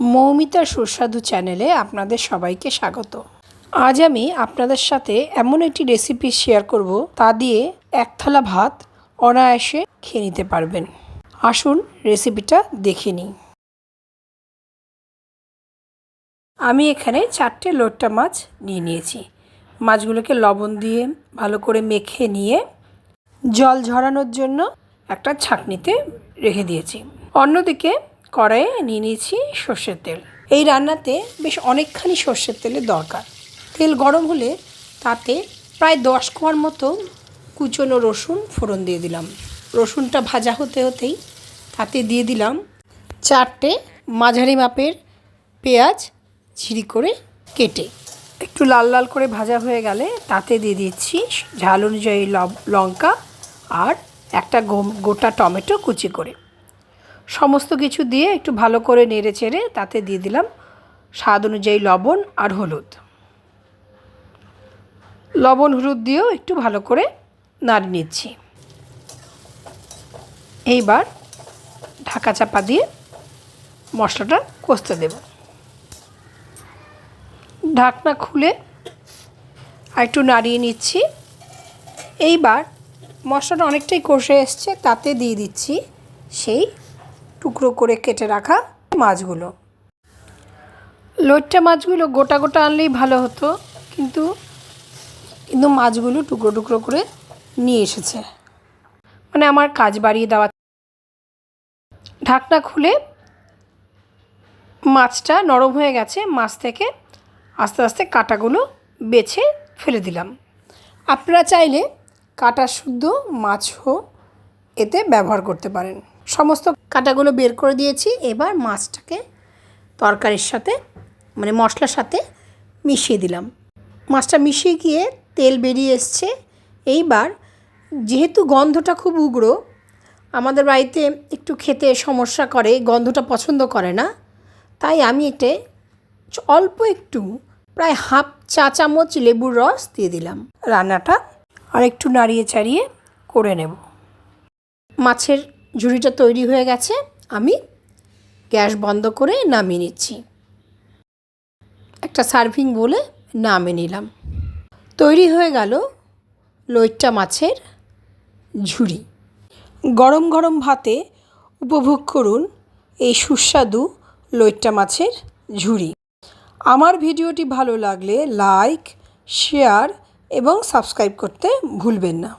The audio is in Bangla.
মৌমিতার সুস্বাদু চ্যানেলে আপনাদের সবাইকে স্বাগত। আজ আমি আপনাদের সাথে এমন একটি রেসিপি শেয়ার করব, তা দিয়ে এক থালা ভাত অনায়াসে খেয়ে নিতে পারবেন। আসুন রেসিপিটা দেখে নিই। আমি এখানে চারটে লোট্টা মাছ নিয়ে নিয়েছি। মাছগুলোকে লবণ দিয়ে ভালো করে মেখে নিয়ে জল ঝরানোর জন্য একটা ছাঁকনিতে রেখে দিয়েছি। অন্যদিকে কড়াইয়ে নিয়ে নিয়েছি সর্ষের তেল। এই রান্নাতে বেশ অনেকখানি সর্ষের তেলের দরকার। তেল গরম হলে তাতে প্রায় দশ কোয়ার মতো কুচনো রসুন ফোড়ন দিয়ে দিলাম। রসুনটা ভাজা হতে হতেই তাতে দিয়ে দিলাম চারটে মাঝারি মাপের পেঁয়াজ ঝিরি করে কেটে। একটু লাল লাল করে ভাজা হয়ে গেলে তাতে দিয়ে দিচ্ছি ঝাল অনুযায়ী লঙ্কা আর একটা গোটা টমেটো কুচি করে। সমস্ত কিছু দিয়ে একটু ভালো করে নেড়ে চেড়ে তাতে দিয়ে দিলাম স্বাদ অনুযায়ী লবণ আর হলুদ। লবণ হলুদ দিয়েও একটু ভালো করে নাড়ি নিচ্ছি। এইবার ঢাকা চাপা দিয়ে মশলাটা কষতে দেব। ঢাকনা খুলে আর একটু নাড়িয়ে নিচ্ছি। এইবার মশলাটা অনেকটাই কষে এসছে, তাতে দিয়ে দিচ্ছি সেই টুকরো করে কেটে রাখা মাছগুলো। লোটটা মাছগুলো গোটা গোটা আনলেই ভালো হতো কিন্তু কিন্তু মাছগুলো টুকরো টুকরো করে নিয়ে এসেছে। মানে আমার কাজ বাড়িয়ে দেওয়া ঢাকনা খুলে মাছটা নরম হয়ে গেছে মাছ থেকে আস্তে আস্তে কাটাগুলো বেছে ফেলে দিলাম। আপনারা চাইলে কাটা শুদ্ধ মাছও এতে ব্যবহার করতে পারেন। সমস্ত কাটাগুলো বের করে দিয়েছি। এবার মাছটাকে তরকারির সাথে মানে মশলার সাথে মিশিয়ে দিলাম। মাছটা মিশিয়ে গিয়ে তেল বেরিয়ে এসছে। এইবার যেহেতু গন্ধটা খুব উগ্র, আমাদের বাড়িতে একটু খেতে সমস্যা করে, গন্ধটা পছন্দ করে না। তাই আমি এতে অল্প একটু, প্রায় হাফ চা চামচ লেবুর রস দিয়ে দিলাম। রান্নাটা আর একটু নাড়িয়ে চাড়িয়ে করে নেব। মাছের ঝুড়িটা তৈরি হয়ে গেছে, আমি গ্যাস বন্ধ করে নামিয়ে নিচ্ছি। একটা সার্ভিং বলে নামিয়ে নিলাম। তৈরি হয়ে গেল লইট্টা মাছের ঝুড়ি। গরম গরম ভাতে উপভোগ করুন এই সুস্বাদু লইট্টা মাছের ঝুড়ি। আমার ভিডিওটি ভালো লাগলে লাইক, শেয়ার এবং সাবস্ক্রাইব করতে ভুলবেন না।